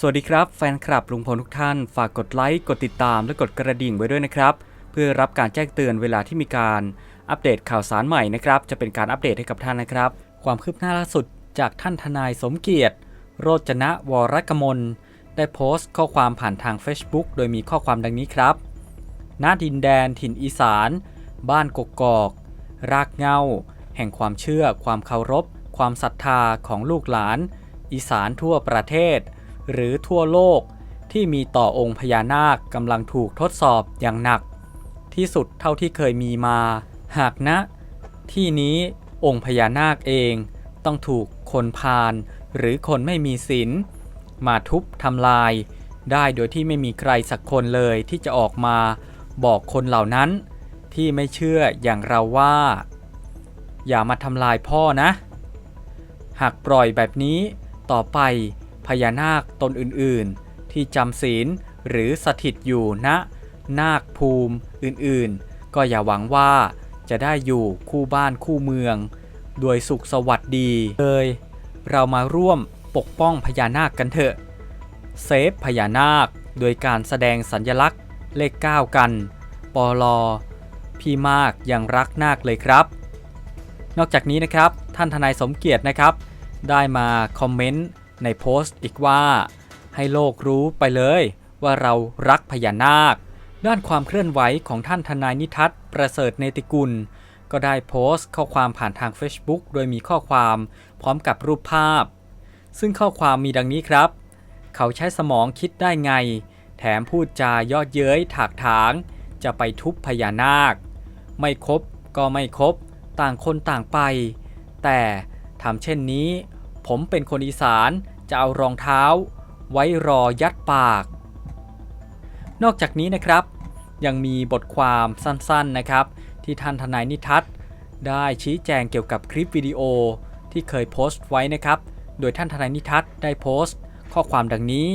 สวัสดีครับแฟนคลับลุงพลทุกท่าน ฝากกดไลค์ กดติดตาม และกดกระดิ่งไว้ด้วยนะครับ เพื่อรับการแจ้งเตือนเวลาที่มีการอัปเดตข่าวสารใหม่นะครับ จะเป็นการอัปเดตให้กับท่านนะครับ ความคืบหน้าล่าสุดจากท่านทนายสมเกียรติ โรจนะวรกมล ได้โพสต์ข้อความผ่านทาง Facebook โดยมีข้อความดังนี้ครับณดินแดนถิ่นอีสาน บ้านกกอก รากเงา แห่งความเชื่อ ความเคารพ ความศรัทธาของลูกหลาน อีสานทั่วประเทศ หรือทั่วโลกที่มีต่อองค์พญานาคกำลังถูกทดสอบอย่างหนัก ที่สุดเท่าที่เคยมีมา หากณที่นี้องค์พญานาคเองต้องถูกคนพาลหรือคนไม่มีศีลมาทุบทำลาย ได้โดยที่ไม่มีใครสักคนเลยที่จะออกมาบอกคนเหล่านั้น ที่ไม่เชื่ออย่างเราว่า อย่ามาทำลายพ่อนะ หากปล่อยแบบนี้ต่อไป พญานาคตนอื่นๆ ที่จำศีลหรือสถิตอยู่ณนาคภูมิอื่นๆ ก็อย่าหวังว่าจะได้อยู่คู่บ้านคู่เมือง โดยสุขสวัสดีเลย เรามาร่วมปกป้องพญานาคกันเถอะ เซฟพญานาคโดยการแสดงสัญลักษณ์เลข 9 กัน ปลอพี่มากยังรักนาคเลยครับ นอกจากนี้นะครับท่านทนายสมเกียรตินะครับ ได้มาคอมเมนต์ ในโพสต์อีกว่า ให้โลกรู้ไปเลยว่าเรารักพญานาค ด้านความเคลื่อนไหวของท่านทนายนิทัศน์ประเสริฐเนติกุล ก็ได้โพสต์ข้อความผ่านทาง Facebook โดยมีข้อความพร้อมกับรูปภาพ ซึ่งข้อความมีดังนี้ครับ เขาใช้สมองคิดได้ไง แถมพูดจายอดเย้ยถากถาง จะไปทุบพญานาค ไม่ครบก็ไม่ครบต่างคนต่างไป แต่ทำเช่นนี้ ผมเป็นคนอีสานจะเอารองเท้า ไว้รอยัดปาก นอกจากนี้นะครับ ยังมีบทความสั้นๆนะครับ ที่ท่านทนายนิทัศน์ได้ชี้แจงเกี่ยวกับคลิปวิดีโอที่เคยโพสต์ไว้นะครับ โดยท่านทนายนิทัศน์ได้โพสต์ ข้อความดังนี้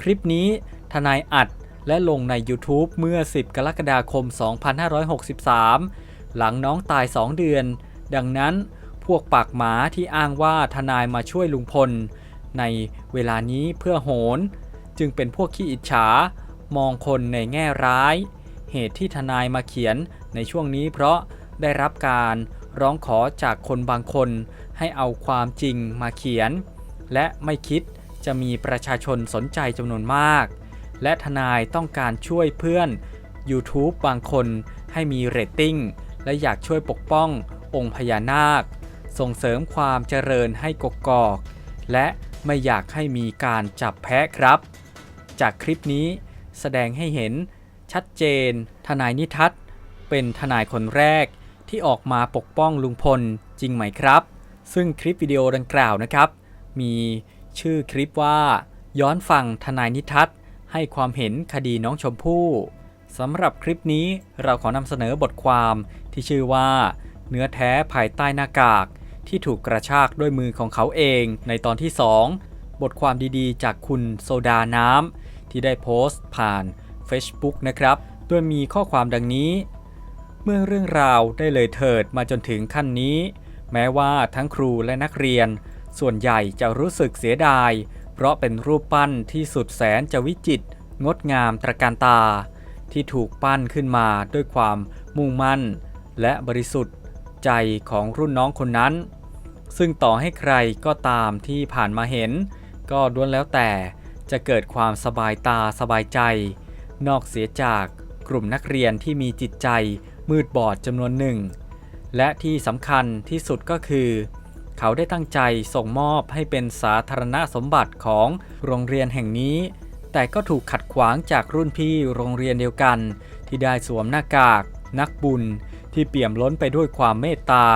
คลิปนี้ทนายอัดและลงใน YouTube เมื่อ 10 กรกฎาคม 2563 หลังน้องตาย 2 เดือน ดังนั้น พวกปากหมาที่อ้างว่าทนายมาช่วยลุงพล ในเวลานี้เพื่อโหน จึงเป็นพวกขี้อิจฉา มองคนในแง่ร้าย เหตุที่ทนายมาเขียนในช่วงนี้เพราะได้รับการร้องขอจากคนบางคนให้เอาความจริงมาเขียน และไม่คิดจะมีประชาชนสนใจจำนวนมาก และทนายต้องการช่วยเพื่อน YouTube บางคนให้มีเรตติ้ง และอยากช่วยปกป้ององค์พญานาค ส่งเสริมความเจริญให้กกอก และไม่อยากให้มีการจับแพะครับ จากคลิปนี้แสดงให้เห็นชัดเจน ทนายนิทัศน์เป็นทนายคนแรกที่ออกมาปกป้องลุงพลจริงไหมครับ ซึ่งคลิปวิดีโอดังกล่าวนะครับ มีชื่อคลิปว่า ย้อนฟังทนายนิทัศน์ให้ความเห็นคดีน้องชมพู่สำหรับคลิปนี้เราขอนำเสนอบทความที่ชื่อว่า เนื้อแท้ภายใต้หน้ากาก ที่ถูกกระชากด้วยมือของเขาเองในตอนที่ 2 บทความดีๆ จากคุณโซดาน้ำที่ได้โพสต์ผ่าน Facebook นะครับ โดยมีข้อความดังนี้ เมื่อเรื่องราวได้เลยเถิดมาจนถึงขั้นนี้ แม้ว่าทั้งครูและนักเรียน ส่วนใหญ่จะรู้สึกเสียดาย เพราะเป็นรูปปั้นที่สุดแสนจะวิจิตรงดงามตระการตา ที่ถูกปั้นขึ้นมาด้วยความมุ่งมั่น และบริสุทธิ์ใจของรุ่นน้องคนนั้น ซึ่งต่อให้ใครก็ตามที่ผ่านมาเห็น ก็ล้วนแล้วแต่จะเกิดความสบายตาสบายใจ นอกเสียจากกลุ่มนักเรียนที่มีจิตใจมืดบอดจำนวนหนึ่ง และที่สำคัญที่สุดก็คือ เขาได้ตั้งใจส่งมอบให้เป็นสาธารณสมบัติของโรงเรียนแห่งนี้ แต่ก็ถูกขัดขวางจากรุ่นพี่โรงเรียนเดียวกัน ที่ได้สวมหน้ากาก นักบุญที่เปี่ยมล้นไปด้วยความเมตตา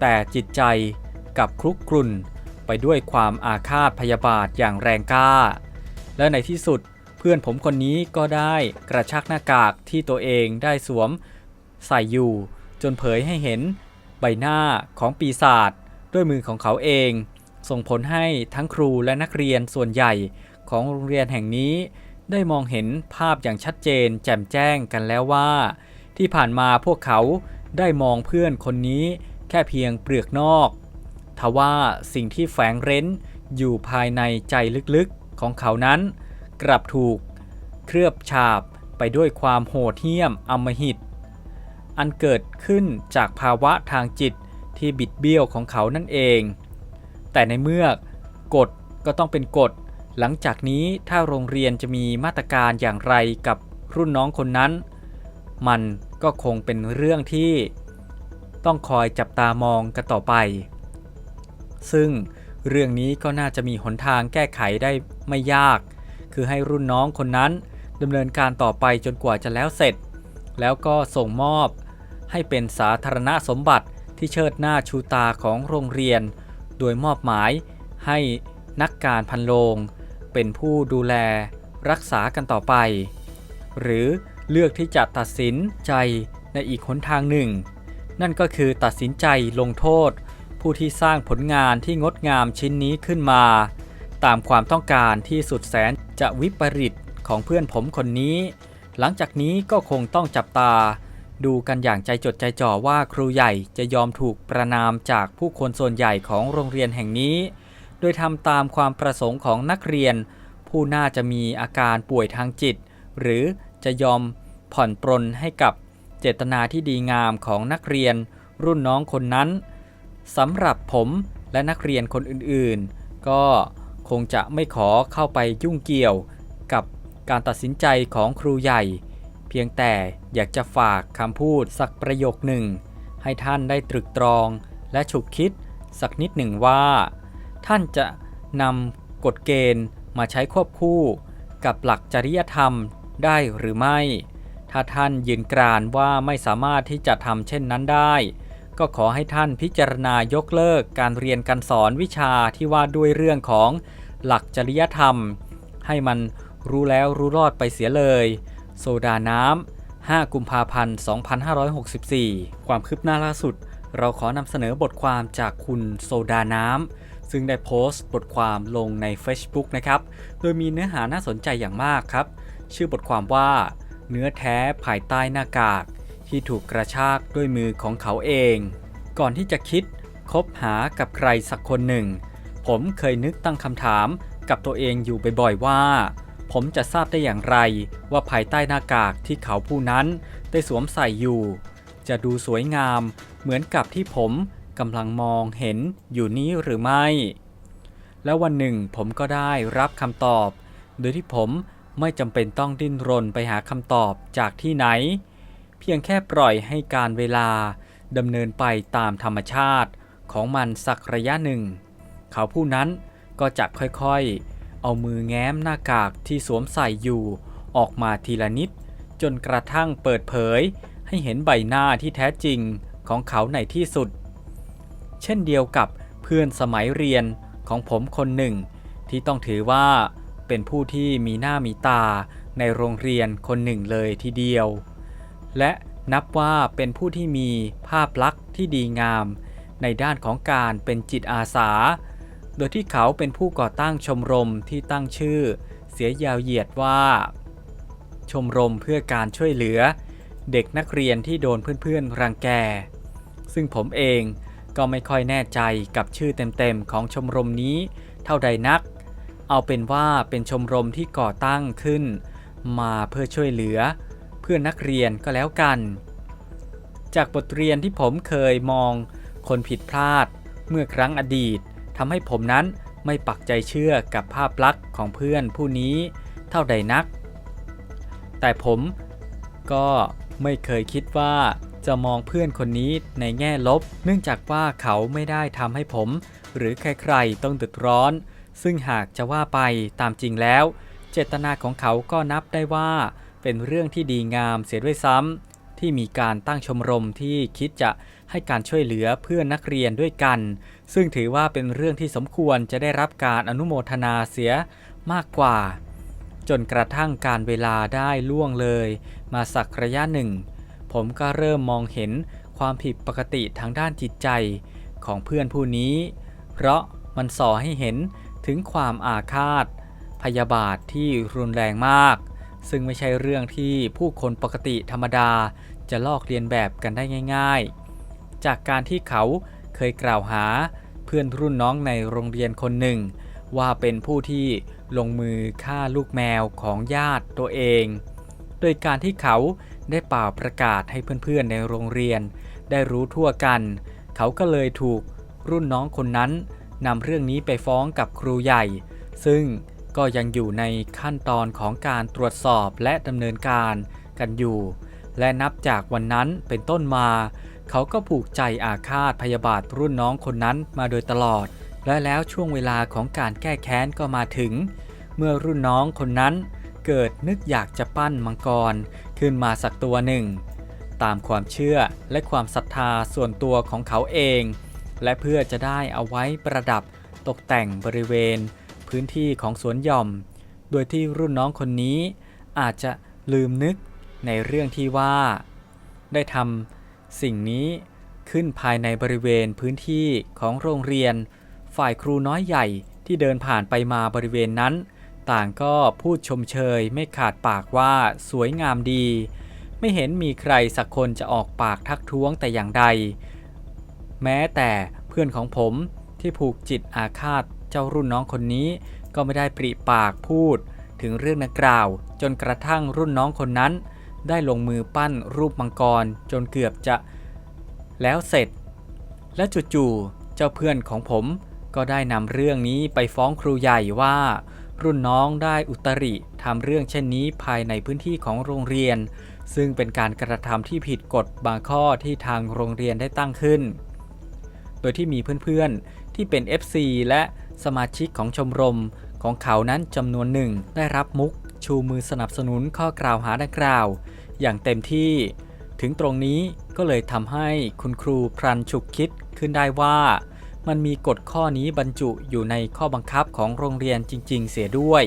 แต่จิตใจ กับคลุกกลุ่นไปด้วยความอาฆาตพยาบาทอย่างแรงกล้า และในที่สุดเพื่อนผมคนนี้ก็ได้กระชากหน้ากากที่ตัวเองได้สวมใส่อยู่ จนเผยให้เห็นใบหน้าของปีศาจด้วยมือของเขาเอง ส่งผลให้ทั้งครูและนักเรียนส่วนใหญ่ของโรงเรียนแห่งนี้ ได้มองเห็นภาพอย่างชัดเจนแจ่มแจ้งกันแล้วว่า ที่ผ่านมาพวกเขาได้มองเพื่อนคนนี้แค่เพียงเปลือกนอก ทว่าสิ่งที่แฝงเร้นอยู่ภายในใจลึกๆของเขานั้น กลับถูก เคลือบฉาบไปด้วยความโหดเหี้ยมอำมหิต อันเกิดขึ้นจากภาวะทางจิตที่บิดเบี้ยวของเขานั่นเอง แต่ในเมื่อกฎก็ต้องเป็นกฎ หลังจากนี้ถ้าโรงเรียนจะมีมาตรการอย่างไรกับรุ่นน้องคนนั้น มันก็คงเป็นเรื่องที่ ต้องคอยจับตามองกันต่อไป ซึ่งเรื่องนี้ก็น่าจะมีหนทางแก้ไขได้ไม่ยาก คือให้รุ่นน้องคนนั้นดำเนินการต่อไปจนกว่าจะแล้วเสร็จ แล้วก็ส่งมอบ ให้เป็นสาธารณสมบัติที่เชิดหน้าชูตาของโรงเรียน โดยมอบหมายให้นักการพันโลง เป็นผู้ดูแลรักษากันต่อไป หรือเลือกที่จะตัดสินใจในอีกหนทางหนึ่ง นั่นก็คือตัดสินใจลงโทษ ผู้ที่สร้างผลงานที่งดงามชิ้นนี้ขึ้นมา ตามความต้องการที่สุดแสนจะวิปริตของเพื่อนผมคนนี้ หลังจากนี้ก็คงต้องจับตา ดูกันอย่างใจจดใจจ่อว่าครูใหญ่จะยอมถูกประนามจากผู้คนส่วนใหญ่ของโรงเรียนแห่งนี้ โดยทำตามความประสงค์ของนักเรียน ผู้น่าจะมีอาการป่วยทางจิต หรือจะยอมผ่อนปรนให้กับเจตนาที่ดีงามของนักเรียนรุ่นน้องคนนั้น สำหรับผมและนักเรียนคนอื่นๆ ก็คงจะไม่ขอเข้าไปยุ่งเกี่ยวกับการตัดสินใจของครูใหญ่ เพียงแต่อยากจะฝากคำพูดสักประโยคหนึ่ง ให้ท่านได้ตรึกตรองและฉุกคิดสักนิดหนึ่งว่า ท่านจะนำกฎเกณฑ์มาใช้ควบคู่กับหลักจริยธรรมได้หรือไม่ ถ้าท่านยืนกรานว่าไม่สามารถที่จะทำเช่นนั้นได้ ก็ขอให้ท่านพิจารณายกเลิกการเรียนการสอนวิชาที่ว่าด้วยเรื่องของหลักจริยธรรม ให้มันรู้แล้วรู้รอดไปเสียเลย โซดาน้ำ 5 กุมภาพันธ์ 2564 ความคืบหน้าล่าสุด เราขอนำเสนอบทความจากคุณโซดาน้ำ ซึ่งได้โพสต์บทความลงใน Facebook นะครับ โดยมีเนื้อหาน่าสนใจอย่างมากครับ ชื่อบทความว่า เนื้อแท้ภายใต้หน้ากาก ที่ถูกกระชากด้วยมือของเขาเอง ก่อนที่จะคิดคบหากับใครสักคนหนึ่ง ผมเคยนึกตั้งคำถามกับตัวเองอยู่บ่อยๆว่า ผมจะทราบได้อย่างไรว่าภายใต้หน้ากากที่เขาผู้นั้นได้สวมใส่อยู่ จะดูสวยงามเหมือนกับที่ผมกำลังมองเห็นอยู่นี้หรือไม่ แล้ววันหนึ่งผมก็ได้รับคำตอบ โดยที่ผมไม่จำเป็นต้องดิ้นรนไปหาคำตอบจากที่ไหน เพียงแค่ปล่อยให้การเวลาดำเนินไปตามธรรมชาติของมันสักระยะหนึ่ง เขาผู้นั้นก็จะค่อยๆ เอามือแง้มหน้ากากที่สวมใส่อยู่ออกมาทีละนิด จนกระทั่งเปิดเผยให้เห็นใบหน้าที่แท้จริงของเขาในที่สุด เช่นเดียวกับเพื่อนสมัยเรียนของผมคนหนึ่ง ที่ต้องถือว่าเป็นผู้ที่มีหน้ามีตาในโรงเรียนคนหนึ่งเลยทีเดียว และนับว่าเป็นผู้ที่มีภาพลักษณ์ที่ดีงาม ในด้านของการเป็นจิตอาสา โดยที่เขาเป็นผู้ก่อตั้งชมรมที่ตั้งชื่อ เสียยาวเหยียดว่า ชมรมเพื่อการช่วยเหลือ เด็กนักเรียนที่โดนเพื่อนๆรังแก ซึ่งผมเองก็ไม่ค่อยแน่ใจกับชื่อเต็มๆของชมรมนี้เท่าใดนัก เอาเป็นว่าเป็นชมรมที่ก่อตั้งขึ้น มาเพื่อช่วยเหลือ เพื่อนนักเรียนก็แล้วกัน จากบทเรียนที่ผมเคยมองคนผิดพลาด เมื่อครั้งอดีตทำให้ผมนั้นไม่ปักใจเชื่อกับภาพลักษณ์ของเพื่อนผู้นี้เท่าใดนัก แต่ผมก็ไม่เคยคิดว่าจะมองเพื่อนคนนี้ในแง่ลบ เนื่องจากว่าเขาไม่ได้ทำให้ผม หรือใครๆต้องเดือดร้อน ซึ่งหากจะว่าไปตามจริงแล้ว เจตนาของเขาก็นับได้ว่า เป็นเรื่องที่ดีงามเสียด้วยซ้ำที่มีการตั้งชมรมที่คิดจะให้การช่วยเหลือเพื่อนนักเรียนด้วยกัน ซึ่งถือว่าเป็นเรื่องที่สมควรจะได้รับการอนุโมทนาเสียมากกว่า จนกระทั่งการเวลาได้ล่วงเลย มาสักระยะหนึ่ง ผมก็เริ่มมองเห็นความผิดปกติทางด้านจิตใจของเพื่อนผู้นี้ เพราะมันส่อให้เห็นถึงความอาฆาต พยาบาทที่รุนแรงมาก ซึ่งไม่ใช่เรื่องที่ผู้คนปกติธรรมดาจะลอกเลียนแบบกันได้ง่าย ๆ จากการที่เขาเคยกล่าวหาเพื่อนรุ่นน้องในโรงเรียนคนหนึ่ง ว่าเป็นผู้ที่ลงมือฆ่าลูกแมวของญาติตัวเอง โดยการที่เขาได้เป่าประกาศให้เพื่อนๆในโรงเรียน ได้รู้ทั่วกัน เขาก็เลยถูกรุ่นน้องคนนั้นนำเรื่องนี้ไปฟ้องกับครูใหญ่ ซึ่ง ก็ยังอยู่ในขั้นตอนของการตรวจสอบและดำเนินการกันอยู่ และนับจากวันนั้นเป็นต้นมา เขาก็ผูกใจอาฆาตพยาบาทรุ่นน้องคนนั้นมาโดยตลอด และแล้วช่วงเวลาของการแก้แค้นก็มาถึง เมื่อรุ่นน้องคนนั้นเกิดนึกอยากจะปั้นมังกรขึ้นมาสักตัวหนึ่ง ตามความเชื่อและความศรัทธาส่วนตัวของเขาเอง และเพื่อจะได้เอาไว้ประดับตกแต่งบริเวณ พื้นที่ของสวนหย่อม โดยที่รุ่นน้องคนนี้อาจจะลืมนึกในเรื่องที่ว่า ได้ทำสิ่งนี้ขึ้นภายในบริเวณพื้นที่ของโรงเรียน ฝ่ายครูน้อยใหญ่ที่เดินผ่านไปมาบริเวณนั้น ต่างก็พูดชมเชยไม่ขาดปากว่าสวยงามดี ไม่เห็นมีใครสักคนจะออกปากทักท้วงแต่อย่างใด แม้แต่เพื่อนของผมที่ผูกจิตอาฆาต เจ้ารุ่นน้องคนนี้ก็ไม่ได้ปริปากพูด ถึงเรื่องนักกล่าว จนกระทั่งรุ่นน้องคนนั้น ได้ลงมือปั้นรูปมังกรจนเกือบจะแล้วเสร็จ และจู่ๆเจ้าเพื่อนของผมก็ได้นำเรื่องนี้ไปฟ้องครูใหญ่ว่า รุ่นน้องได้อุตริทำเรื่องเช่นนี้ภายในพื้นที่ของโรงเรียน ซึ่งเป็นการกระทำที่ผิดกฎบางข้อที่ทางโรงเรียนได้ตั้งขึ้น โดยที่มีเพื่อนๆที่เป็น FC และ สมาชิกของชมรมของเขานั้นจำนวนหนึ่งได้รับมุกชูมือสนับสนุนข้อกล่าวหาดังกล่าว อย่างเต็มที่ ถึงตรงนี้ก็เลยทำให้คุณครูพรันฉุกคิดขึ้นได้ว่า มันมีกฎข้อนี้บรรจุอยู่ในข้อบังคับของโรงเรียนจริง ๆ เสียด้วย